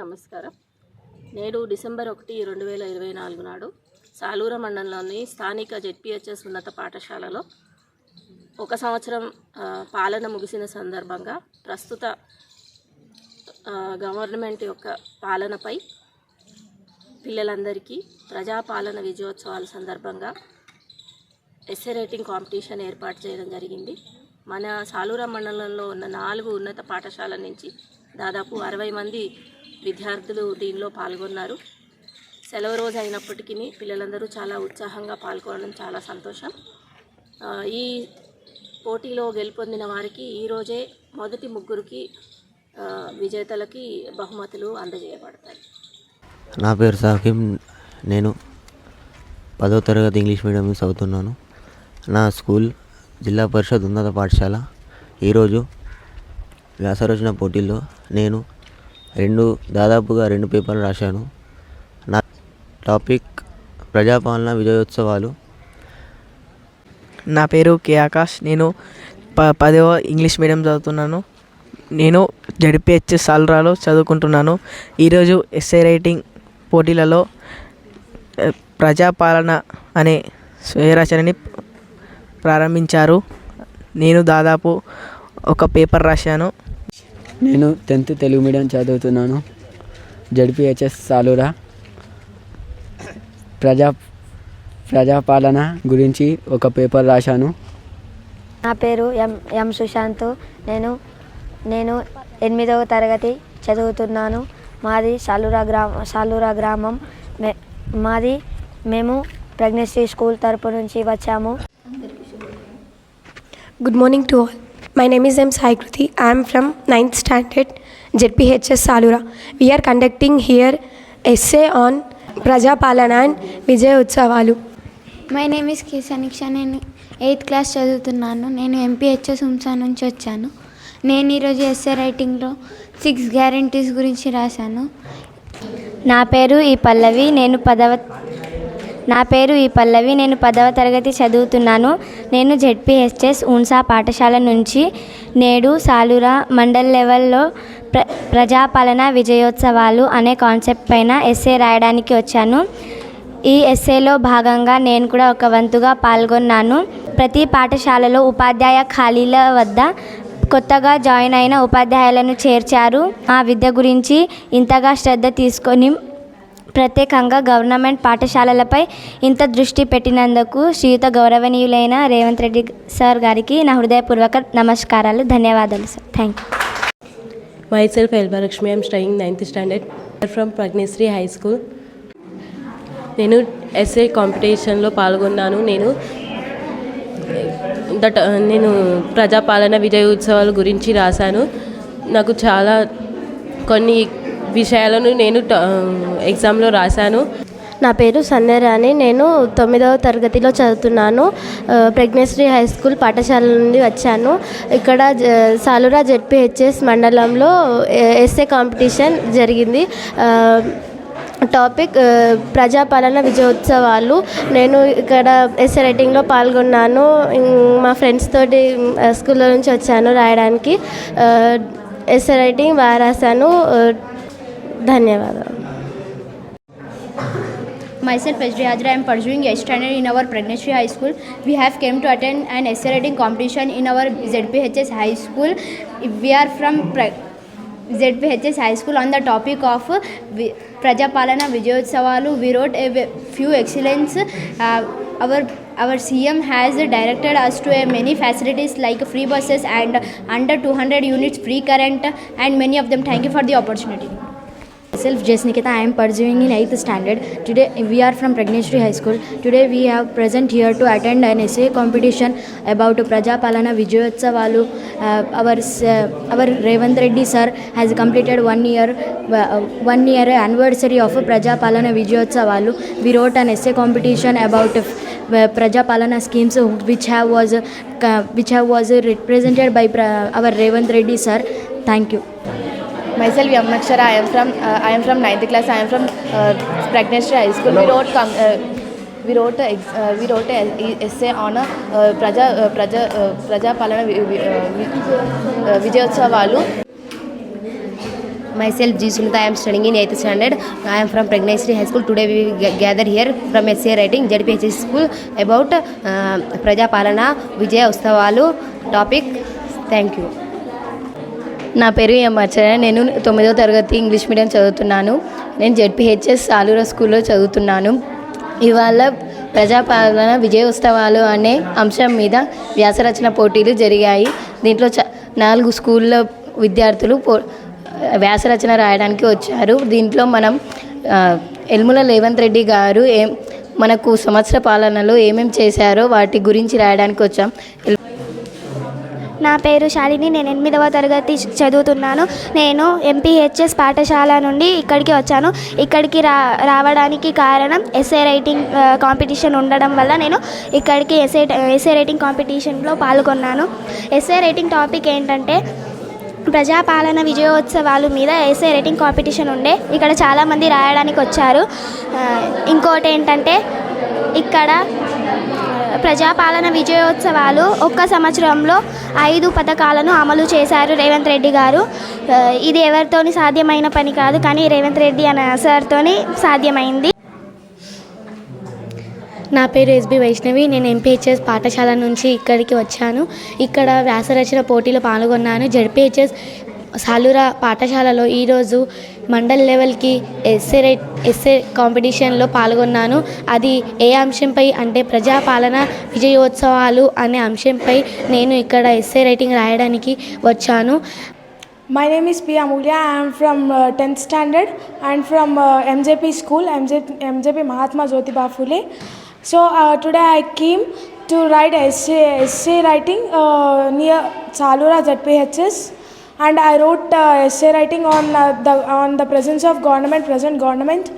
నమస్కారం. నేడు డిసెంబర్ ఒకటి రెండు వేల ఇరవై నాలుగు నాడు సాలూర మండలంలోని స్థానిక జెడ్పిహెచ్ఎస్ ఉన్నత పాఠశాలలో ఒక సంవత్సరం పాలన ముగిసిన సందర్భంగా ప్రస్తుత గవర్నమెంట్ యొక్క పాలనపై పిల్లలందరికీ ప్రజాపాలన విజయోత్సవాల సందర్భంగా ఎస్ఏ రేటింగ్ కాంపిటీషన్ ఏర్పాటు చేయడం జరిగింది. మన సాలూర మండలంలో ఉన్న నాలుగు ఉన్నత పాఠశాల నుంచి దాదాపు అరవై మంది విద్యార్థులు దీనిలో పాల్గొన్నారు. సెలవు రోజు అయినప్పటికీ పిల్లలందరూ చాలా ఉత్సాహంగా పాల్గొనడం చాలా సంతోషం. ఈ పోటీలో గెలుపొందిన వారికి ఈరోజే మొదటి ముగ్గురికి విజేతలకి బహుమతులు అందజేయబడతాయి. నా పేరు సాకిబ్ నేను పదో తరగతి ఇంగ్లీష్ మీడియం చదువుతున్నాను. నా స్కూల్ జిల్లా పరిషత్ ఉన్నత పాఠశాల. ఈరోజు వ్యాసరచన పోటీల్లో నేను రెండు దాదాపుగా రెండు పేపర్లు రాశాను. నా టాపిక్ ప్రజాపాలన విజయోత్సవాలు. నా పేరు కే ఆకాష్. నేను ప పదవ ఇంగ్లీష్ మీడియం చదువుతున్నాను. నేను జడిపిహెచ్ సాలరాలో చదువుకుంటున్నాను. ఈరోజు ఎస్ఏ రైటింగ్ పోటీలలో ప్రజాపాలన అనే స్వయరచనని ప్రారంభించారు. నేను దాదాపు ఒక పేపర్ రాశాను. నేను టెన్త్ తెలుగు మీడియం చదువుతున్నాను. జడ్పిహెచ్ఎస్ సాలూరా. ప్రజా ప్రజాపాలన గురించి ఒక పేపర్ రాశాను. నా పేరు ఎం ఎం సుశాంత్. నేను నేను ఎనిమిదవ తరగతి చదువుతున్నాను. మాది సాలూరా గ్రామం సాలూరా గ్రామం. మే మాది మేము ప్రెగ్నెన్సీ స్కూల్ తరపు నుంచి వచ్చాము. Good morning to all. My name is M Saikriti I'm from ninth standard ZPHS Salur we are conducting here essay on Prajapalana and విజయ ఉత్సవాలు my name is K Saneeksha నేను ఎయిత్ క్లాస్ చదువుతున్నాను నేను MPHS Humsa నుంచి వచ్చాను నేను ఈరోజు SA రైటింగ్లో six guarantees గురించి రాశాను నా పేరు ఈ పల్లవి నేను పదవ నా పేరు ఈ పల్లవి. నేను పదవ తరగతి చదువుతున్నాను. నేను జెడ్పిహెచ్ఎస్ ఉన్సా పాఠశాల నుంచి నేడు సాలూరా మండల్ లెవెల్లో ప్ర ప్రజాపాలన విజయోత్సవాలు అనే కాన్సెప్ట్ పైన ఎస్ఏ రాయడానికి వచ్చాను. ఈ ఎస్ఏలో భాగంగా నేను కూడా ఒక వంతుగా పాల్గొన్నాను. ప్రతి పాఠశాలలో ఉపాధ్యాయ ఖాళీల వద్ద కొత్తగా జాయిన్ అయిన ఉపాధ్యాయులను చేర్చారు. ఆ విద్య గురించి ఇంతగా శ్రద్ధ తీసుకొని ప్రత్యేకంగా గవర్నమెంట్ పాఠశాలలపై ఇంత దృష్టి పెట్టినందుకు శ్రీయుత గౌరవనీయులైన రేవంత్ రెడ్డి సార్ గారికి నా హృదయపూర్వక నమస్కారాలు ధన్యవాదాలు sir. Thank you myself Lakshmi, I am studying 9th standard from Pragnasri High School. నేను ఎస్ఏ కాంపిటీషన్లో పాల్గొన్నాను. నేను దట్ నేను ప్రజాపాలన విజయ ఉత్సవాల గురించి రాశాను. నాకు చాలా కొన్ని విషయాలను నేను ట- ఎగ్జామ్లో రాశాను. నా పేరు సంధ్యారాణి నేను తొమ్మిదవ తరగతిలో చదువుతున్నాను. ఆ, ప్రెగ్నెన్సీ హై స్కూల్ పాఠశాల నుండి వచ్చాను. ఇక్కడ జ- జెడ్పిహెచ్ఎస్ మండలంలో ఎస్ఏ కాంపిటీషన్ జరిగింది. టాపిక్ ప్రజాపాలన విజయోత్సవాలు. నేను ఇక్కడ ఎస్ఏ రైటింగ్లో పాల్గొన్నాను. మా ఫ్రెండ్స్ తోటి స్కూల్లో నుంచి వచ్చాను రాయడానికి. ఎస్ఏ రైటింగ్ బాగా రాశాను. धन्यवाद। Myself H D Hajra I am pursuing S standard in our Pragneshwari high school we have came to attend an essay writing competition in our Z P H S high school we are from Z P H S high school on the topic of Prajapalana विजयोत्सव we wrote a few excellence our our C M has directed us to a many facilities like free buses and under two hundred units free current and many of them thank you for the opportunity Myself, Jess Nikita. I am pursuing in 8th standard. Today, we are from Pragneshri High School. Today, we have present here to attend an essay competition about Prajapalana Vijayotsavalu. Uh, our uh, our Revant Reddy sir has completed one year uh, one year anniversary of Prajapalana Vijayotsavalu. We wrote an essay competition about uh, Prajapalana schemes uh, which have was uh, which have was represented by pra- our Revant Reddy sir. Thank you. Myself, Yamnakshara. I am from uh, I am from ninth class. I am from uh, Pragneshri High School. We wrote com- uh, we wrote a ex- uh, we wrote a e- essay on a uh, Praja uh, Praja uh, Praja Palana vi- vi- uh, vi- uh, Vijayotsavalu. myself G Sunita. I am studying in 8th standard. I am from Pregnancy High School. Today we g- gather here from essay writing JDPH school about uh, Praja Palana Vijaya Ustavalu topic. Thank you. నా పేరు ఎం ఆచార్య. నేను తొమ్మిదో తరగతి English medium చదువుతున్నాను. నేను ZPHS Salura స్కూల్లో చదువుతున్నాను. ఇవాళ ప్రజాపాలన విజయోత్సవాలు అనే అంశం మీద వ్యాసరచన పోటీలు జరిగాయి. దీంట్లో చ నాలుగు స్కూళ్ళ విద్యార్థులు పో వ్యాసరచన రాయడానికి వచ్చారు. దీంట్లో మనం ఎల్ముల రేవంత్ రెడ్డి గారు ఏం మనకు సంవత్సర పాలనలో ఏమేమి చేశారో వాటి గురించి రాయడానికి వచ్చాం. నా పేరు శాలిని. నేను ఎనిమిదవ తరగతి చదువుతున్నాను. నేను ఎంపీహెచ్ఎస్ పాఠశాల నుండి ఇక్కడికి వచ్చాను. ఇక్కడికి రా రావడానికి కారణం ఎస్ఏ రైటింగ్ కాంపిటీషన్ ఉండడం వల్ల నేను ఇక్కడికి ఎస్ఏ ఎస్ఏ రైటింగ్ కాంపిటీషన్లో పాల్గొన్నాను. ఎస్ఏ రైటింగ్ టాపిక్ ఏంటంటే ప్రజాపాలన విజయోత్సవాలు మీద ఎస్ఏ రైటింగ్ కాంపిటీషన్ ఉండే. ఇక్కడ చాలామంది రాయడానికి వచ్చారు. ఇంకోటి ఏంటంటే ఇక్కడ ప్రజాపాలన విజయోత్సవాలు ఒక్క సంవత్సరంలో ఐదు పథకాలను అమలు చేశారు రేవంత్ రెడ్డి గారు. ఇది ఎవరితోని సాధ్యమైన పని కాదు కానీ రేవంత్ రెడ్డి అనే సార్తోని సాధ్యమైంది. నా పేరు ఎస్బి వైష్ణవి. నేను ఎంపీహెచ్ఎస్ పాఠశాల నుంచి ఇక్కడికి వచ్చాను. ఇక్కడ వ్యాసరచన పోటీలో పాల్గొన్నాను. జడ్పీహెచ్ఎస్ సాలూరా పాఠశాలలో ఈరోజు మండల్ లెవెల్కి ఎస్ఏ రైట్ ఎస్ఏ కాంపిటీషన్లో పాల్గొన్నాను. అది ఏ అంశంపై అంటే ప్రజాపాలన విజయోత్సవాలు అనే అంశంపై నేను ఇక్కడ ఎస్ఏ రైటింగ్ రాయడానికి వచ్చాను. My name is P Amulya I'm from tenth standard and from MJP school MJ MJP Mahatma Jyotiba Phule so today I came to write essay essay writing near Chalur ZPHS and I wrote uh, essay writing on uh, the on the presence of government, present government.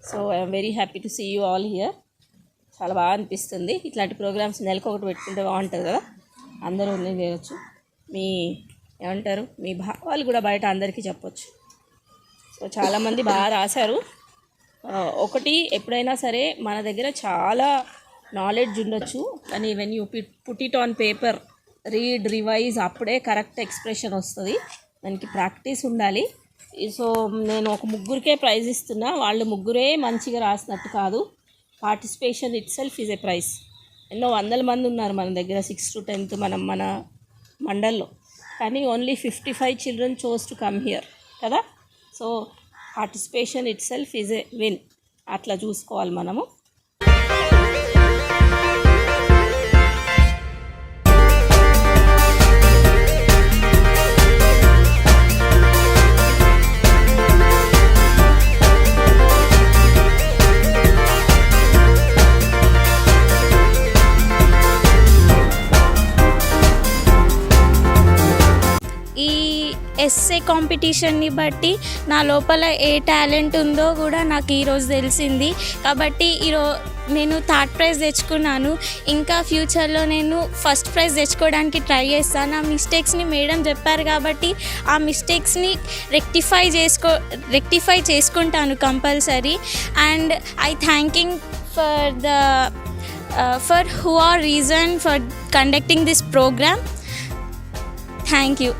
So I am very happy to see you all here. చాలా బాగా అనిపిస్తుంది. ఇట్లాంటి programmes నెలకు ఒకటి పెట్టుకుంటే బాగుంటుంది కదా? అందరూ ఉండి చేయవచ్చు మీ ఏమంటారు? మీ భావాలు కూడా బయట అందరికీ చెప్పొచ్చు. సో చాలామంది బాగా రాశారు. ఒకటి ఎప్పుడైనా సరే మన దగ్గర చాలా నాలెడ్జ్ ఉండొచ్చు. కానీ when you pit put it on paper read revise అప్పుడే కరెక్ట్ ఎక్స్ప్రెషన్ వస్తుంది. దానికి ప్రాక్టీస్ ఉండాలి. సో నేను ఒక ముగ్గురికే ప్రైజ్ ఇస్తున్నా. వాళ్ళు ముగ్గురే మంచిగా రాసినట్టు కాదు. Participation itself is a prize. ఎన్నో వందల మంది ఉన్నారు మన దగ్గర సిక్స్ టు టెన్త్ మనం మన మండల్లో. కానీ only fifty five children chose to come here కదా? So participation itself is a win అట్లా చూసుకోవాలి మనము. ఎస్ఏ కాంపిటీషన్ని బట్టి నా లోపల ఏ టాలెంట్ ఉందో కూడా నాకు ఈరోజు తెలిసింది. కాబట్టి ఈరో నేను థర్డ్ ప్రైజ్ తెచ్చుకున్నాను. ఇంకా ఫ్యూచర్లో నేను ఫస్ట్ ప్రైజ్ తెచ్చుకోవడానికి ట్రై చేస్తాను ఆ మిస్టేక్స్ని మేడం చెప్పారు కాబట్టి ఆ మిస్టేక్స్ని రెక్టిఫై చేసుకో రెక్టిఫై చేసుకుంటాను compulsory and I thanking for the for who are reason for conducting this programme thank you